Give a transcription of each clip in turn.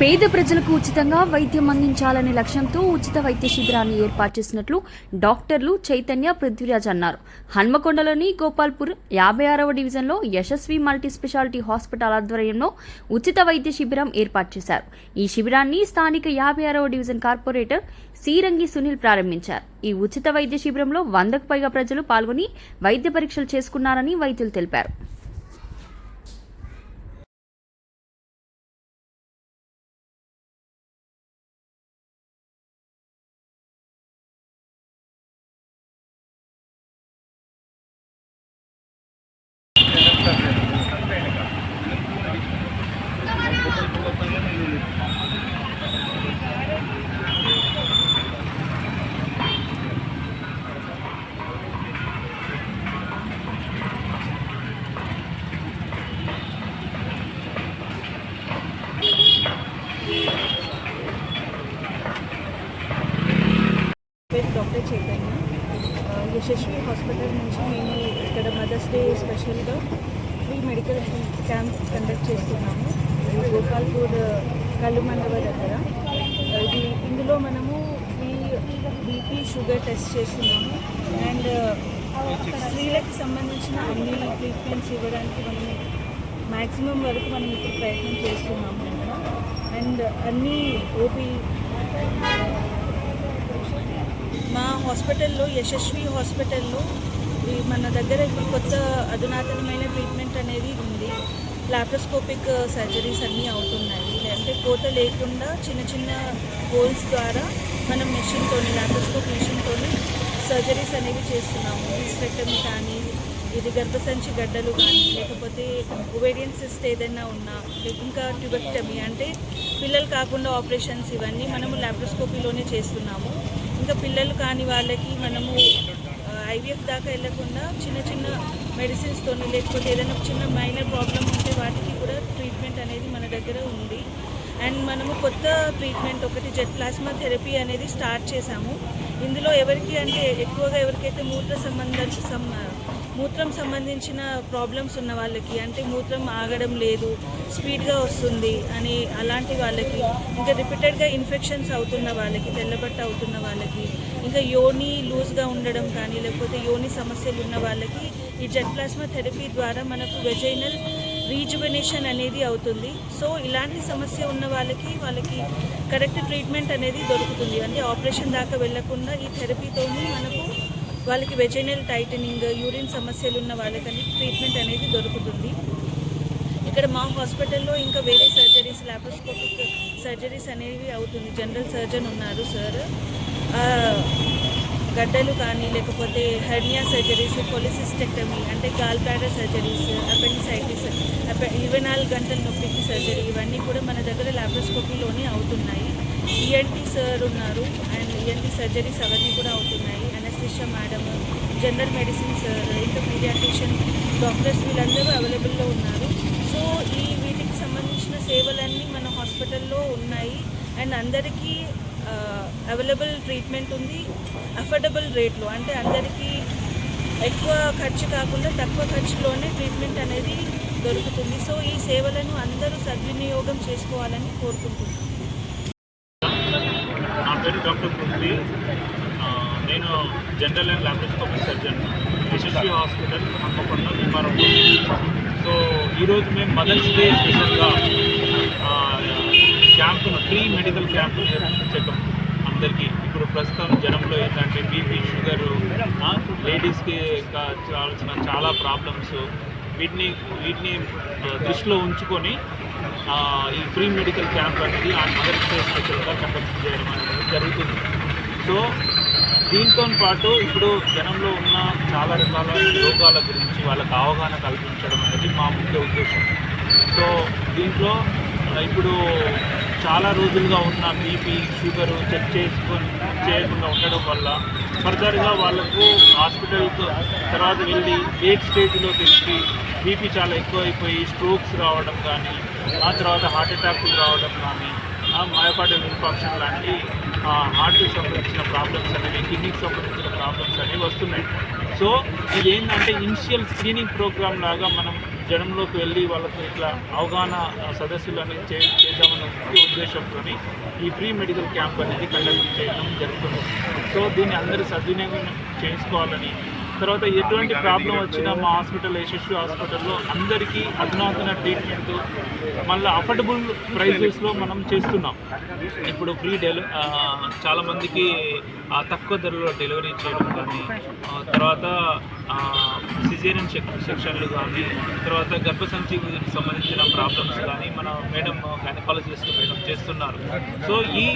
పేద ప్రజలకు ఉచితంగా వైద్యం అందించాలనే లక్ష్యంతో ఉచిత వైద్య శిబిరాన్ని ఏర్పాటు చేసినట్లు డాక్టర్లు చైతన్య పృథ్వీరాజ్ అన్నారు. హన్మకొండలోని గోపాల్పూర్ యాభై ఆరవ డివిజన్లో యశస్వి మల్టీ స్పెషాలిటీ హాస్పిటల్ ఆధ్వర్యంలో ఉచిత వైద్య శిబిరం ఏర్పాటు చేశారు. ఈ శిబిరాన్ని స్థానిక యాభై ఆరవ డివిజన్ కార్పొరేటర్ సీరంగి సునీల్ ప్రారంభించారు. ఈ ఉచిత వైద్య శిబిరంలో వందకు పైగా ప్రజలు పాల్గొని వైద్య పరీక్షలు చేసుకున్నారని వైద్యులు తెలిపారు. పేరు డాక్టర్ చైతన్య యశస్వి హాస్పిటల్ నుంచి మేము ఇక్కడ మదర్స్ డే స్పెషల్గా ఫ్రీ మెడికల్ క్యాంప్ కండక్ట్ చేస్తున్నాము. గోపాల్పూర్ uh, కళ్ళు మండవ దగ్గర. Uh, ఇది ఇందులో మనము ఫ్రీ బీపీ షుగర్ టెస్ట్ చేస్తున్నాము. అండ్ uh, స్త్రీలకు సంబంధించిన అన్ని ట్రీట్మెంట్స్ ఇవ్వడానికి మనము మ్యాక్సిమం వరకు మనం ఇప్పుడు ప్రయత్నం చేస్తున్నాము. అండ్ అన్ని ఓపీ మా హాస్పిటల్లో యశస్వి హాస్పిటల్లో ఈ మన దగ్గర ఇప్పుడు కొత్త అధునాతనమైన ట్రీట్మెంట్ అనేది ఉంది. లాప్రోస్కోపిక్ సర్జరీస్ అన్నీ అవుతున్నాయి. లేదంటే కోత లేకుండా చిన్న చిన్న హోల్స్ ద్వారా మనం మెషిన్తో లాప్రోస్కోప్ మెషిన్తో సర్జరీస్ అనేవి చేస్తున్నాము. హిస్టెక్టమీ కానీ ఇది గర్భసంచి గడ్డలు కానీ లేకపోతే ఒవేరియన్ సిస్ట్ ఏదైనా ఉన్నా ఇంకా ట్యూబెక్టమీ అంటే పిల్లలు కాకుండా ఆపరేషన్స్ ఇవన్నీ మనము ల్యాబ్రోస్కోపీలోనే చేస్తున్నాము. ఇంకా పిల్లలు కాని వాళ్ళకి మనము ఐవీఎఫ్ దాకా వెళ్ళకుండా చిన్న చిన్న మెడిసిన్స్తో లేకపోతే ఏదైనా ఒక చిన్న మైనర్ ప్రాబ్లం ఉంటే వాటికి కూడా ట్రీట్మెంట్ అనేది మన దగ్గర ఉంది. అండ్ మనము కొత్త ట్రీట్మెంట్ ఒకటి జెట్ ప్లాస్మా థెరపీ అనేది స్టార్ట్ చేశాము. ఇందులో ఎవరికి అంటే ఎక్కువగా ఎవరికైతే మూత్ర సంబంధ సం మూత్రం సంబంధించిన ప్రాబ్లమ్స్ ఉన్న వాళ్ళకి అంటే మూత్రం ఆగడం లేదు స్పీడ్గా వస్తుంది అని అలాంటి వాళ్ళకి ఇంకా రిపీటెడ్గా ఇన్ఫెక్షన్స్ అవుతున్న వాళ్ళకి తెల్లబట్ట అవుతున్న వాళ్ళకి ఇంకా యోని లూజ్గా ఉండడం కానీ లేకపోతే యోని సమస్యలు ఉన్న వాళ్ళకి ఈ జెట్ ప్లాస్మా థెరపీ ద్వారా మనకు వెజైనల్ రీజువనేషన్ అనేది అవుతుంది. సో ఇలాంటి సమస్య ఉన్న వాళ్ళకి వాళ్ళకి కరెక్ట్ ట్రీట్మెంట్ అనేది దొరుకుతుంది. అంటే ఆపరేషన్ దాకా వెళ్ళకుండా ఈ థెరపీతోని మనకు వాళ్ళకి వెజైనల్ టైటనింగ్ యూరిన్ సమస్యలు ఉన్న వాళ్ళకని ట్రీట్మెంట్ అనేది దొరుకుతుంది. ఇక్కడ మా హాస్పిటల్లో ఇంకా వేరే సర్జరీస్ లాప్రోస్కోపిక్ సర్జరీస్ అనేవి అవుతుంది. జనరల్ సర్జన్ ఉన్నారు సార్ గడ్డలు కానీ లేకపోతే హెర్నియా సర్జరీస్ పొలిసిస్టెక్టమీ అంటే గాల్ బ్లాడర్ సర్జరీస్ అపెండిసైటిస్ ఇరవై నాలుగు గంటల నొప్పికి సర్జరీ ఇవన్నీ కూడా మన దగ్గర లాప్రోస్కోపీలోనే అవుతున్నాయి. ఈఎన్టీ సార్ ఉన్నారు అండ్ ఈఎన్టీ సర్జరీస్ అవన్నీ కూడా అవుతున్నాయి. అనస్థిషియా మేడం జనరల్ మెడిసిన్స్ ఇంకా పీడియాట్రిషియన్ డాక్టర్స్ వీళ్ళందరూ అవైలబుల్లో ఉన్నారు. సో ఈ వీటికి సంబంధించిన సేవలన్నీ మన హాస్పిటల్లో ఉన్నాయి. అండ్ అందరికీ uh, అవైలబుల్ ట్రీట్మెంట్ ఉంది. అఫోర్డబుల్ రేట్లో అంటే అందరికీ ఎక్కువ ఖర్చు కాకుండా తక్కువ ఖర్చులోనే ట్రీట్మెంట్ అనేది దొరుకుతుంది. సో ఈ సేవలను అందరూ సద్వినియోగం చేసుకోవాలని కోరుకుంటున్నాను నా పేరు డాక్టర్ నేను general and laparoscopic surgeon Yashasvi hospital Hanamkonda Bheemaram so ఈరోజు మేము మదర్స్ డే స్పెషల్గా క్యాంపును ఫ్రీ మెడికల్ క్యాంపు చెకప్ అందరికీ. ఇప్పుడు ప్రస్తుతం జనంలో ఏంటంటే బీపీ షుగర్ లేడీస్కి కావాల్సిన చాలా ప్రాబ్లమ్స్ వీటిని వీటిని దృష్టిలో ఉంచుకొని ఈ ఫ్రీ మెడికల్ క్యాంప్ అనేది ఆ మదర్స్ డే స్పెషల్గా కండక్ట్ చేయడం అనేది జరుగుతుంది. సో దీంతో పాటు ఇప్పుడు జనంలో ఉన్న చాలా రకాల రోగాల గురించి వాళ్ళకి అవగాహన కల్పించడం అనేది మా ముఖ్య ఉద్దేశం. సో దీంట్లో ఇప్పుడు చాలా రోజులుగా ఉన్న బీపీ షుగర్ చెక్ చేసుకొని చేయకుండా ఉండడం వల్ల ఫర్దర్గా వాళ్ళకు హాస్పిటల్ తర్వాత వెళ్ళి లేట్ స్టేజ్లో తెలిసి బీపీ చాలా ఎక్కువ అయిపోయి స్ట్రోక్స్ రావడం కానీ ఆ తర్వాత హార్ట్ అటాక్లు రావడం కానీ మాయపాటి ఇన్ఫాక్షన్ లాంటి హార్ట్కి సంబంధించిన ప్రాబ్లమ్స్ అనేవి కిడ్నీకి సంబంధించిన ప్రాబ్లమ్స్ అనేవి వస్తున్నాయి. సో ఇది ఏంటంటే ఇనిషియల్ స్క్రీనింగ్ ప్రోగ్రామ్ లాగా మనం జనంలోకి వెళ్ళి వాళ్ళకి ఇట్లా అవగాహన సదస్సులు అనేది చే చేద్దామన్న ఉద్దేశంతో ఈ ఫ్రీ మెడికల్ క్యాంప్ అనేది కండక్ట్ చేయడం జరుగుతుంది. సో దీన్ని అందరూ సద్వినియోగం చేసుకోవాలని తర్వాత ఎటువంటి ప్రాబ్లం వచ్చినా మా హాస్పిటల్ యశస్వి హాస్పిటల్లో అందరికీ అధునాతన ట్రీట్మెంట్ మళ్ళీ అఫోర్డబుల్ ప్రైజెస్లో మనం చేస్తున్నాం. ఇప్పుడు ఫ్రీ డెలి చాలామందికి తక్కువ ధరలో డెలివరీ చేయడం కానీ తర్వాత సిజేరియన్ సెక్షన్లు కానీ తర్వాత గర్భసంచికి సంబంధించిన ప్రాబ్లమ్స్ కానీ మన మేడం గైనకాలజిస్ట్ మేడం చేస్తున్నారు. సో ఈ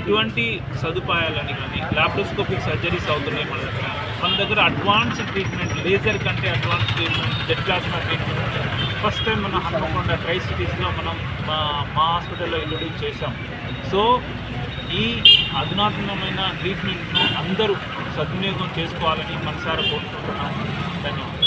ఇటువంటి సదుపాయాలని కానీ లాప్రోస్కోపిక్ సర్జరీస్ అవుతున్నాయి మన దగ్గర మన దగ్గర అడ్వాన్స్ ట్రీట్మెంట్ లేజర్ కంటే advance treatment jet plasma treatment first time మన హన్మకొండ ట్రై సిటీస్లో మనం మా మా హాస్పిటల్లో ఇంట్రొడ్యూస్ చేశాం. సో ఈ అధునాతనమైన ట్రీట్మెంట్ను అందరూ సద్వినియోగం చేసుకోవాలని మనసారా కోరుకుంటున్నాము. ధన్యవాదాలు.